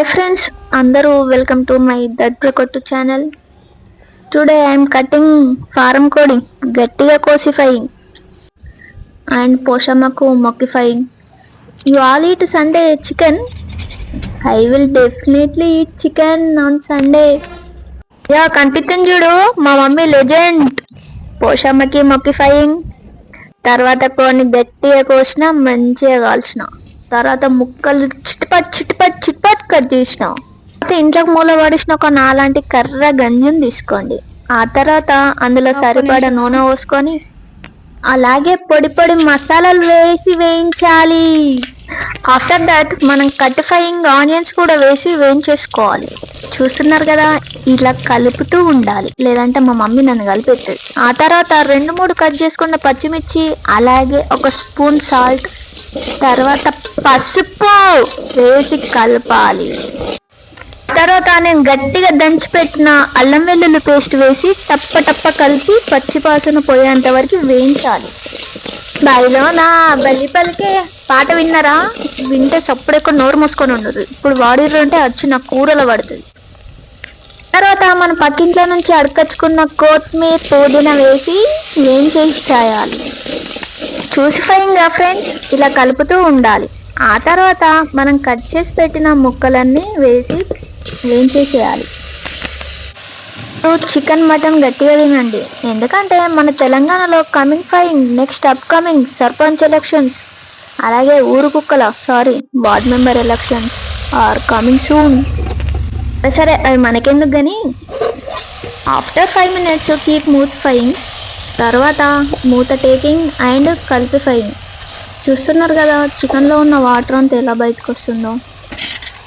Hi friends అందరూ welcome to my దడ్రకొట్టు channel today I'm cutting farm కోడి గట్టిగా కోసిఫైయింగ్ అండ్ పోషమ్మకు మొక్కిఫైయింగ్ you all eat Sunday chicken I will definitely eat chicken on Sunday yeah కనిపిస్తుంది చూడు మా మమ్మీ లెజెండ్ పోషమ్మకి మొక్కిఫైయింగ్ తర్వాత కొన్ని గట్టిగా కోసిన మంచిగా కాల్చిన. తర్వాత ముక్కలు చిట్పట్ చిట్పట్ చిట్ కట్ చేసిన. అయితే ఇంట్లోకి మూల పడేసిన ఒక నాలాంటి కర్ర గంజుని తీసుకోండి. ఆ తర్వాత అందులో సరిపడా నూనె పోసుకొని అలాగే పొడి పొడి మసాలాలు వేసి వేయించాలి. ఆఫ్టర్ దట్ మనం కట్ ఫ్రైయింగ్ ఆనియన్స్ కూడా వేసి వేయించేసుకోవాలి. చూస్తున్నారు కదా ఇలా కలుపుతూ ఉండాలి. లేదంటే మా మమ్మీ నన్ను కలిపెత్తది ఆ తర్వాత రెండు మూడు కట్ చేసుకున్న పచ్చిమిర్చి అలాగే ఒక స్పూన్ సాల్ట్ తర్వాత పసుపు వేసి కలపాలి. తర్వాత నేను గట్టిగా దంచిపెట్టిన అల్లం వెల్లుల్లి పేస్ట్ వేసి టప్ప టప్ప కలిపి పచ్చిపాసన పోయేంత వరకు వేయించాలి. బాయిలో నా బల్లి పలికే పాట విన్నారా? వింటే సప్పుడెక్కువ నోరు మూసుకొని ఉండదు. ఇప్పుడు వాడిర్రు అంటే వచ్చి నా కూరలో పడుతుంది. తర్వాత మన పక్కింట్లో నుంచి అడకచ్చుకున్న కొత్తిమీర పుదీనా వేసి వేయించేసి చేయాలి? చూసి ఫ్రైంగా ఫ్రెండ్స్ ఇలా కలుపుతూ ఉండాలి. ఆ తర్వాత మనం కట్ చేసి పెట్టిన ముక్కలన్నీ వేసి వేయించేసేయాలి చికెన్ మటన్ గట్టిగా తినండి. ఎందుకంటే మన తెలంగాణలో coming ఫైయింగ్ next upcoming sarpanch elections అలాగే ఊరు కుక్కల sorry ward member elections are coming soon సరే అవి మనకెందుకు కానీ ఆఫ్టర్ ఫైవ్ మినిట్స్ కీప్ మూత్ ఫైయింగ్ తర్వాత మూత టేకింగ్ అండ్ కలిపి ఫైయింగ్ చూస్తున్నారు కదా చికెన్లో ఉన్న వాటర్ అంతా ఎలా బయటకు వస్తుందో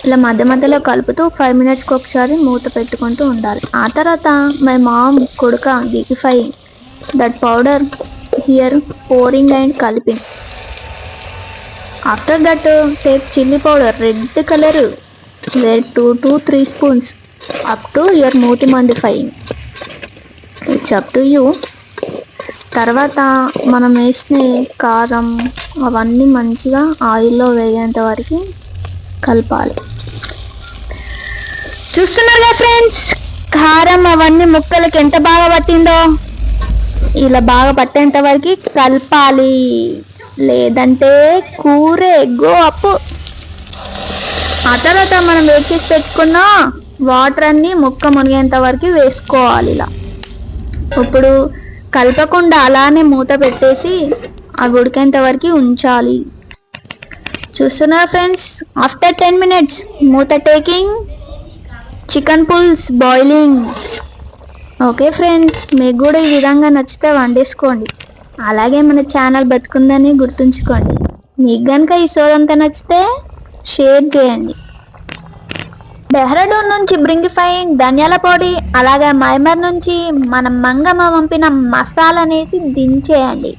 ఇలా మధ్య మధ్యలో కలుపుతూ ఫైవ్ మినిట్స్కి ఒకసారి మూత పెట్టుకుంటూ ఉండాలి. ఆ తర్వాత మై మామ్ కొడుక గీకి that powder here pouring and కలిపింగ్ after that take chilli powder red colour where two two three spoons up to your మూతి మండి ఇట్స్ అప్ టు యూ తర్వాత మనం వేసిన కారం అవన్నీ మంచిగా ఆయిల్లో వేయేంత వరకు కలపాలి. చూస్తున్నారుగా ఫ్రెండ్స్? కారం అవన్నీ ముక్కలకి ఎంత బాగా పట్టిందో? ఇలా బాగా పట్టేంత వరకు కలపాలి. లేదంటే కూర ఎగ్గో అప్పు. ఆ తర్వాత మనం వేడి చేసి పెట్టుకున్న వాటర్ అన్ని ముక్క మునిగేంత వరకు వేసుకోవాలి ఇలా. ఇప్పుడు కలపకుండా అలానే మూత పెట్టేసి అవి ఉడికేంత వరకు ఉంచాలి? చూస్తున్నారా ఫ్రెండ్స్? ఆఫ్టర్ టెన్ మినిట్స్ మూత taking chicken pulls boiling. Okay friends మీకు కూడా ఈ విధంగా నచ్చితే వండేసుకోండి. అలాగే మన ఛానల్ బతుకుందని గుర్తుంచుకోండి. మీకు కనుక ఈ సోదంతా నచ్చితే షేర్ చేయండి. డెహ్రాడూన్ నుంచి బ్రింగిఫైయింగ్ ధనియాల పొడి అలాగే మైమర్ నుంచి మన మంగమ్మ పంపిన మసాలా అనేసి దించేయండి.